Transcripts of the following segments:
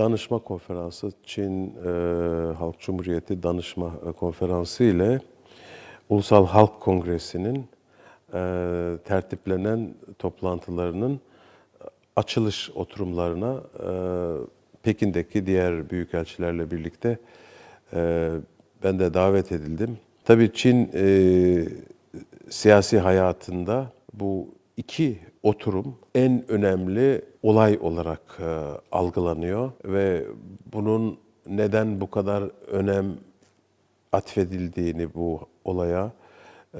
danışma konferansı, Çin e, Halk Cumhuriyeti Danışma e, Konferansı ile Ulusal Halk Kongresi'nin e, tertiplenen toplantılarının açılış oturumlarına e, Pekin'deki diğer büyükelçilerle birlikte e, ben de davet edildim. Tabii Çin e, siyasi hayatında bu iki oturum en önemli olay olarak e, algılanıyor ve bunun neden bu kadar önem atfedildiğini bu olaya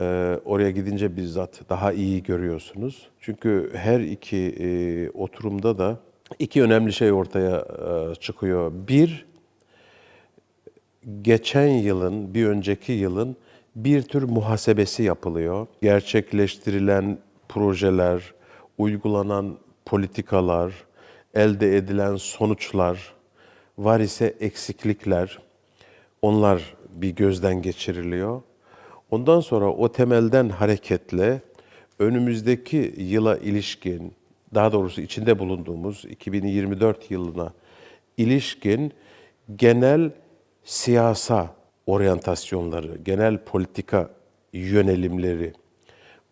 e, oraya gidince bizzat daha iyi görüyorsunuz. Çünkü her iki e, oturumda da iki önemli şey ortaya çıkıyor. Bir, geçen yılın, bir önceki yılın bir tür muhasebesi yapılıyor. Gerçekleştirilen projeler, uygulanan politikalar, elde edilen sonuçlar, var ise eksiklikler, onlar bir gözden geçiriliyor. Ondan sonra o temelden hareketle önümüzdeki yıla ilişkin, daha doğrusu içinde bulunduğumuz 2024 yılına ilişkin genel siyasa oryantasyonları, genel politika yönelimleri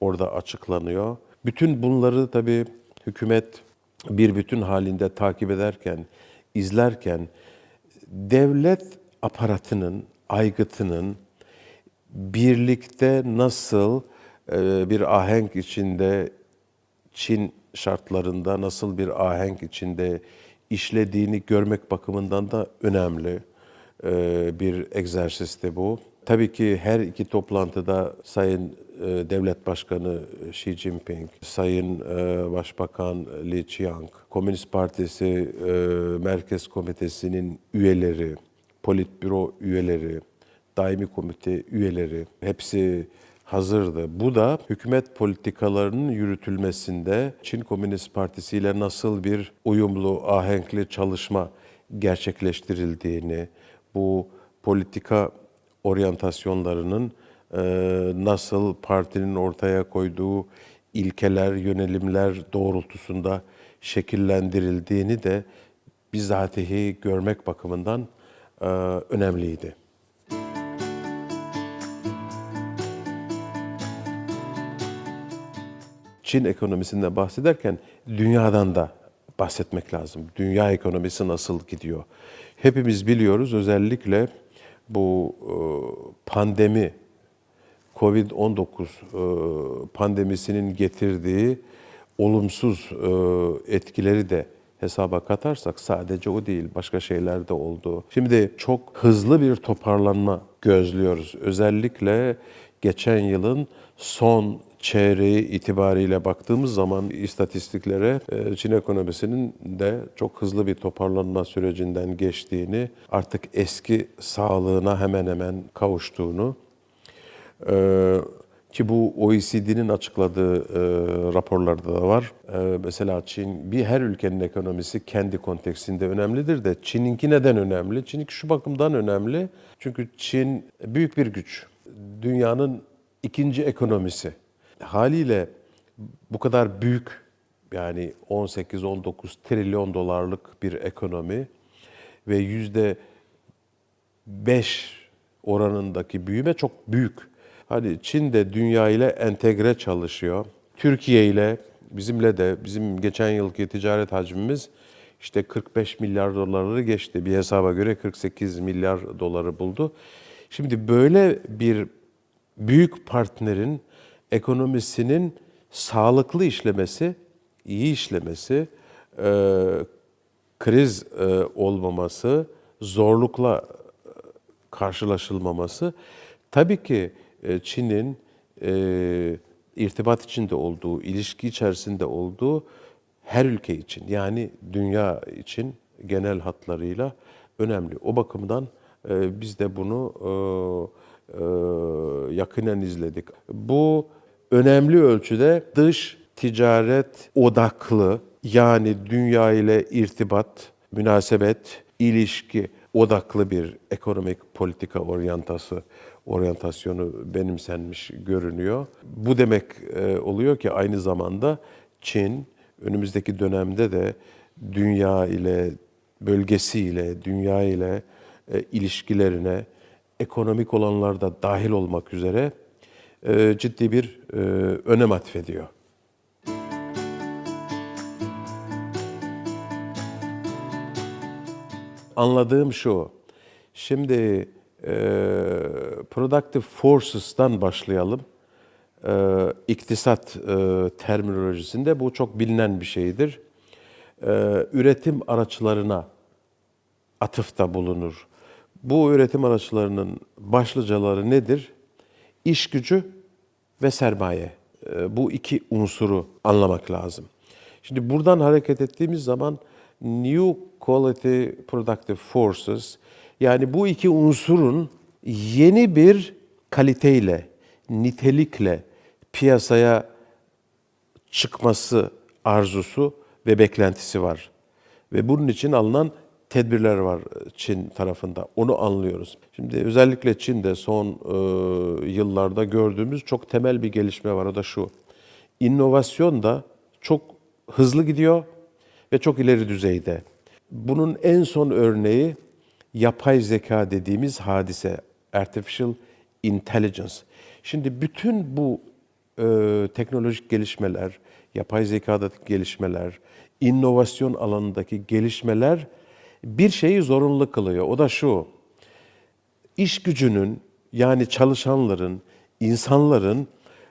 orada açıklanıyor. Bütün bunları tabii hükümet bir bütün halinde takip ederken, izlerken devlet aparatının, aygıtının birlikte nasıl e, bir ahenk içinde Çin şartlarında nasıl bir ahenk içinde işlediğini görmek bakımından da önemli e, bir egzersisti bu. Tabii ki her iki toplantıda Sayın e, Devlet Başkanı Xi Jinping, Sayın e, Başbakan Li Qiang, Komünist Partisi Merkez Komitesi'nin üyeleri, Politbüro üyeleri, daimi komite üyeleri hepsi hazırdı. Bu da hükümet politikalarının yürütülmesinde Çin Komünist Partisi ile nasıl bir uyumlu, ahenkli çalışma gerçekleştirildiğini, bu politika oryantasyonlarının e, nasıl partinin ortaya koyduğu ilkeler, yönelimler doğrultusunda şekillendirildiğini de bizatihi görmek bakımından e, önemliydi. Çin ekonomisinden bahsederken dünyadan da bahsetmek lazım. Dünya ekonomisi nasıl gidiyor? Hepimiz biliyoruz özellikle bu e, pandemi Covid-19 e, pandemisinin getirdiği olumsuz e, etkileri de hesaba katarsak sadece o değil başka şeyler de oldu. Şimdi çok hızlı bir toparlanma gözlüyoruz. Özellikle geçen yılın son çeyreği itibariyle baktığımız zaman istatistiklere e, Çin ekonomisinin de çok hızlı bir toparlanma sürecinden geçtiğini, artık eski sağlığına hemen hemen kavuştuğunu e, ki bu OECD'nin açıkladığı e, raporlarda da var. mesela Çin, bir her ülkenin ekonomisi kendi konteksinde önemlidir de Çin'inki neden önemli? Çin'inki şu bakımdan önemli. Çünkü Çin büyük bir güç. Dünyanın ikinci ekonomisi haliyle bu kadar büyük yani 18-19 trilyon dolarlık bir ekonomi ve yüzde 5 oranındaki büyüme çok büyük. Hani Çin de dünya ile entegre çalışıyor. Türkiye ile bizimle de bizim geçen yılki ticaret hacmimiz işte 45 milyar doları geçti. Bir hesaba göre 48 milyar doları buldu. Şimdi böyle bir büyük partnerin ekonomisinin sağlıklı işlemesi, iyi işlemesi, e, kriz e, olmaması, zorlukla e, karşılaşılmaması tabii ki e, Çin'in e, irtibat içinde olduğu, ilişki içerisinde olduğu her ülke için yani dünya için genel hatlarıyla önemli. O bakımdan e, biz de bunu e, e, yakinen izledik. Bu önemli ölçüde dış ticaret odaklı yani dünya ile irtibat, münasebet, ilişki odaklı bir ekonomik politika oryantası oryantasyonu benimsenmiş görünüyor. Bu demek e, oluyor ki aynı zamanda Çin önümüzdeki dönemde de dünya ile bölgesiyle, dünya ile e, ilişkilerine, ekonomik olanlarda dahil olmak üzere ciddi bir e, önem atfediyor. Anladığım şu, şimdi e, productive forces'tan başlayalım. E, iktisat e, terminolojisinde bu çok bilinen bir şeydir. E, üretim araçlarına atıfta bulunur. Bu üretim araçlarının başlıcaları nedir? İş gücü ve sermaye. E, Bu iki unsuru anlamak lazım. Şimdi buradan hareket ettiğimiz zaman New Quality Productive Forces yani bu iki unsurun yeni bir kaliteyle, nitelikle piyasaya çıkması arzusu ve beklentisi var. Ve bunun için alınan tedbirler var Çin tarafında. Onu anlıyoruz. Şimdi özellikle Çin'de son e, yıllarda gördüğümüz çok temel bir gelişme var. O da şu. İnovasyon da çok hızlı gidiyor ve çok ileri düzeyde. Bunun en son örneği yapay zeka dediğimiz hadise, artificial intelligence. Şimdi bütün bu e, teknolojik gelişmeler, yapay zekadaki gelişmeler, inovasyon alanındaki gelişmeler bir şeyi zorunlu kılıyor. O da şu, iş gücünün yani çalışanların, insanların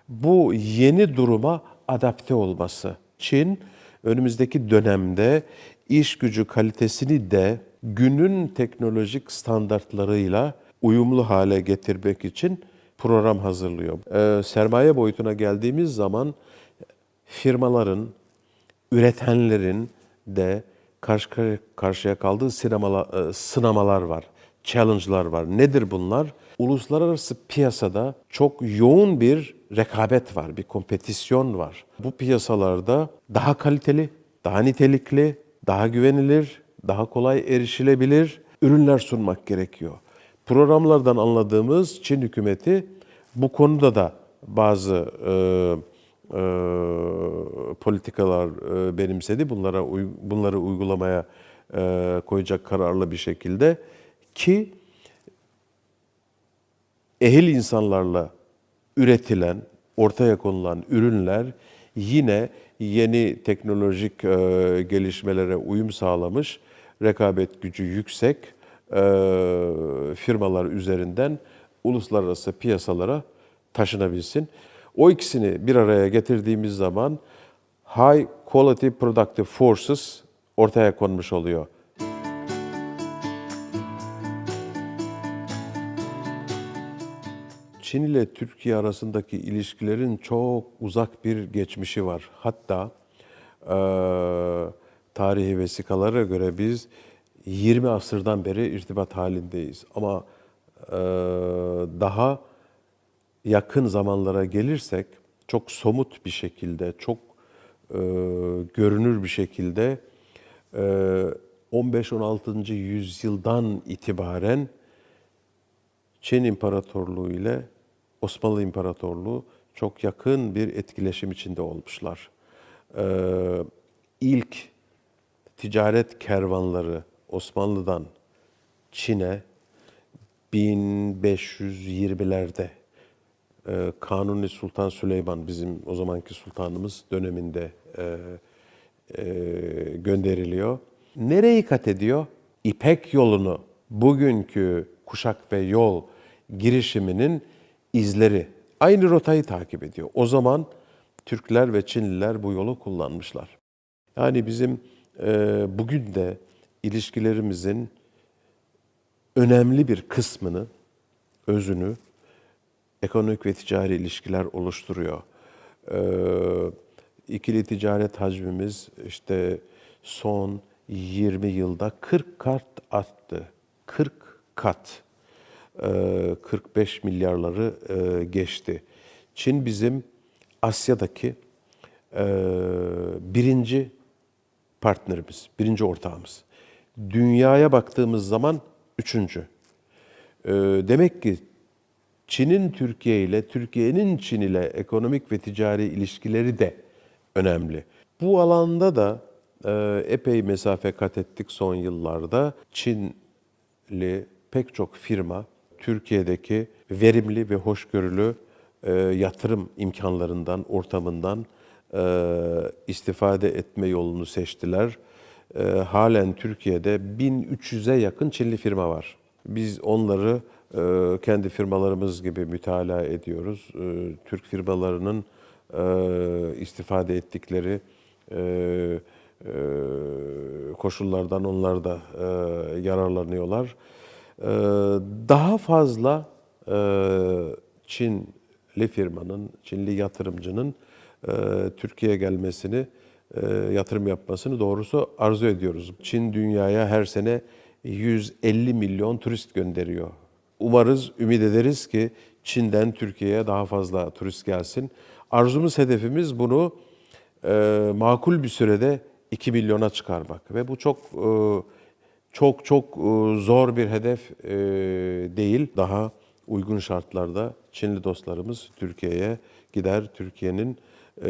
bu yeni duruma adapte olması. Çin önümüzdeki dönemde iş gücü kalitesini de günün teknolojik standartlarıyla uyumlu hale getirmek için program hazırlıyor. Ee, sermaye boyutuna geldiğimiz zaman firmaların, üretenlerin de karşı karşıya kaldığı sinemalar, sınamalar var, challenge'lar var. Nedir bunlar? Uluslararası piyasada çok yoğun bir rekabet var, bir kompetisyon var. Bu piyasalarda daha kaliteli, daha nitelikli, daha güvenilir, daha kolay erişilebilir ürünler sunmak gerekiyor. Programlardan anladığımız Çin hükümeti bu konuda da bazı e, e, politikalar e, benimsedi. Bunlara bunları uygulamaya e, koyacak kararlı bir şekilde ki ehil insanlarla üretilen, ortaya konulan ürünler yine yeni teknolojik e, gelişmelere uyum sağlamış, rekabet gücü yüksek e, firmalar üzerinden uluslararası piyasalara taşınabilsin. O ikisini bir araya getirdiğimiz zaman high quality productive forces ortaya konmuş oluyor. Çin ile Türkiye arasındaki ilişkilerin çok uzak bir geçmişi var. Hatta e, tarihi vesikalara göre biz 20 asırdan beri irtibat halindeyiz. Ama e, daha yakın zamanlara gelirsek çok somut bir şekilde, çok e, görünür bir şekilde e, 15-16. yüzyıldan itibaren Çin İmparatorluğu ile Osmanlı İmparatorluğu çok yakın bir etkileşim içinde olmuşlar. Ee, ilk ticaret kervanları Osmanlı'dan Çin'e 1520'lerde e, Kanuni Sultan Süleyman bizim o zamanki sultanımız döneminde e, e, gönderiliyor. Nereyi kat ediyor? İpek yolunu, bugünkü kuşak ve yol girişiminin izleri aynı rotayı takip ediyor. O zaman Türkler ve Çinliler bu yolu kullanmışlar. Yani bizim e, bugün de ilişkilerimizin önemli bir kısmını, özünü ekonomik ve ticari ilişkiler oluşturuyor. E, ikili ticaret hacmimiz işte son 20 yılda 40 kat arttı. 40 kat. E, 45 milyarları e, geçti. Çin bizim Asya'daki e, birinci partnerimiz, birinci ortağımız. Dünyaya baktığımız zaman üçüncü. E, Demek ki Çin'in Türkiye ile, Türkiye'nin Çin ile ekonomik ve ticari ilişkileri de önemli. Bu alanda da e, epey mesafe kat ettik son yıllarda. Çinli pek çok firma Türkiye'deki verimli ve hoşgörülü e, yatırım imkanlarından, ortamından e, istifade etme yolunu seçtiler. E, halen Türkiye'de 1300'e yakın Çinli firma var. Biz onları kendi firmalarımız gibi mütalaa ediyoruz. E, Türk firmalarının e, istifade ettikleri e, e, koşullardan onlar da yararlanıyorlar. E, daha fazla Çinli firmanın, Çinli yatırımcının Türkiye'ye gelmesini, yatırım yapmasını doğrusu arzu ediyoruz. Çin dünyaya her sene 150 milyon turist gönderiyor. Umarız, ümit ederiz ki Çin'den Türkiye'ye daha fazla turist gelsin. Arzumuz, hedefimiz bunu e, makul bir sürede 2 milyona çıkarmak ve bu çok e, çok çok e, zor bir hedef e, değil. Daha uygun şartlarda Çinli dostlarımız Türkiye'ye gider. Türkiye'nin e,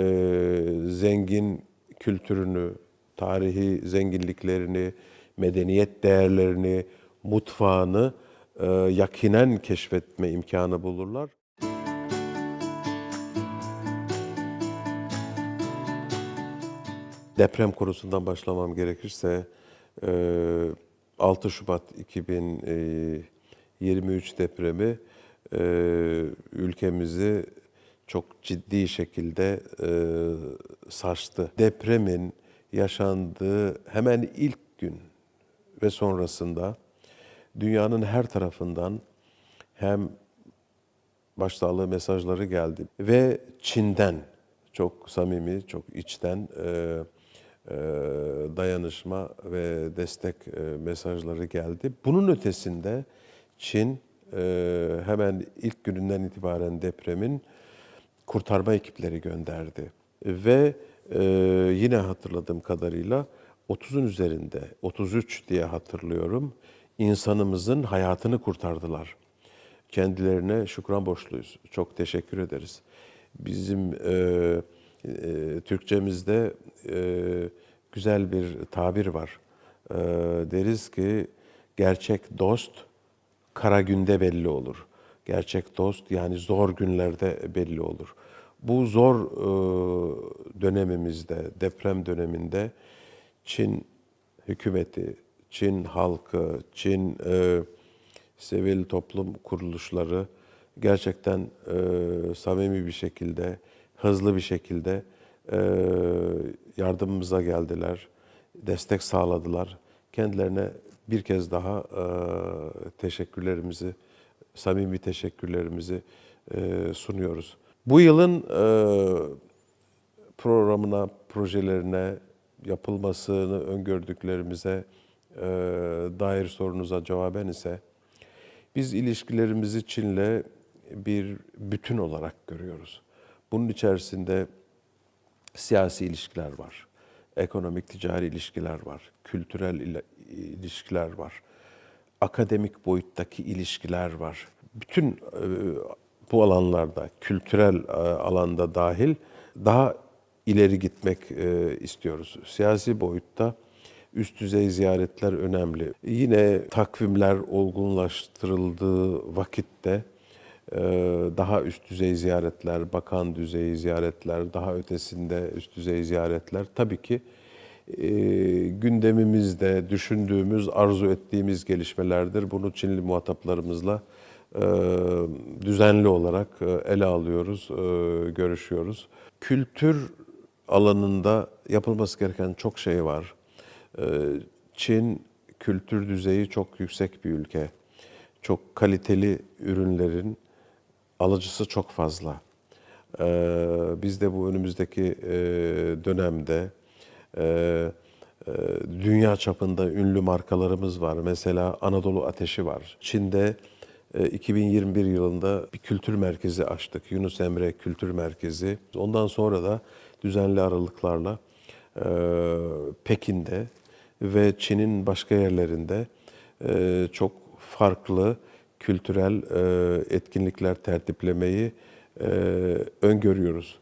zengin kültürünü, tarihi zenginliklerini, medeniyet değerlerini, mutfağını yakinen keşfetme imkanı bulurlar. Deprem konusundan başlamam gerekirse e, 6 Şubat 2023 depremi e, ülkemizi çok ciddi şekilde e, sarstı. Depremin yaşandığı hemen ilk gün ve sonrasında dünyanın her tarafından hem başsağlığı mesajları geldi ve Çin'den çok samimi, çok içten e, e, dayanışma ve destek e, mesajları geldi. Bunun ötesinde Çin e, hemen ilk gününden itibaren depremin kurtarma ekipleri gönderdi ve e, yine hatırladığım kadarıyla 30'un üzerinde 33 diye hatırlıyorum insanımızın hayatını kurtardılar. Kendilerine şükran borçluyuz. Çok teşekkür ederiz. Bizim e, e, Türkçemizde e, güzel bir tabir var. E, deriz ki gerçek dost kara günde belli olur. Gerçek dost yani zor günlerde belli olur. Bu zor e, dönemimizde, deprem döneminde Çin hükümeti, Çin halkı, Çin e, sivil toplum kuruluşları gerçekten e, samimi bir şekilde, hızlı bir şekilde e, yardımımıza geldiler, destek sağladılar. Kendilerine bir kez daha e, teşekkürlerimizi, samimi teşekkürlerimizi e, sunuyoruz. Bu yılın e, programına, projelerine, yapılmasını öngördüklerimize dair sorunuza cevaben ise biz ilişkilerimizi Çin'le bir bütün olarak görüyoruz. Bunun içerisinde siyasi ilişkiler var, ekonomik ticari ilişkiler var, kültürel il- ilişkiler var, akademik boyuttaki ilişkiler var. Bütün e, bu alanlarda, kültürel e, alanda dahil daha ileri gitmek e, istiyoruz. Siyasi boyutta üst düzey ziyaretler önemli. Yine takvimler olgunlaştırıldığı vakitte e, daha üst düzey ziyaretler, bakan düzeyi ziyaretler, daha ötesinde üst düzey ziyaretler tabii ki e, gündemimizde düşündüğümüz, arzu ettiğimiz gelişmelerdir. Bunu Çinli muhataplarımızla e, düzenli olarak ele alıyoruz, görüşüyoruz. Kültür alanında yapılması gereken çok şey var. Ee, Çin kültür düzeyi çok yüksek bir ülke. Çok kaliteli ürünlerin alıcısı çok fazla. Ee, Biz de bu önümüzdeki e, dönemde e, e, dünya çapında ünlü markalarımız var. Mesela Anadolu Ateşi var. Çin'de e, 2021 yılında bir kültür merkezi açtık. Yunus Emre Kültür Merkezi. Ondan sonra da düzenli aralıklarla Pekin'de ve Çin'in başka yerlerinde e, çok farklı kültürel e, etkinlikler tertiplemeyi e, öngörüyoruz.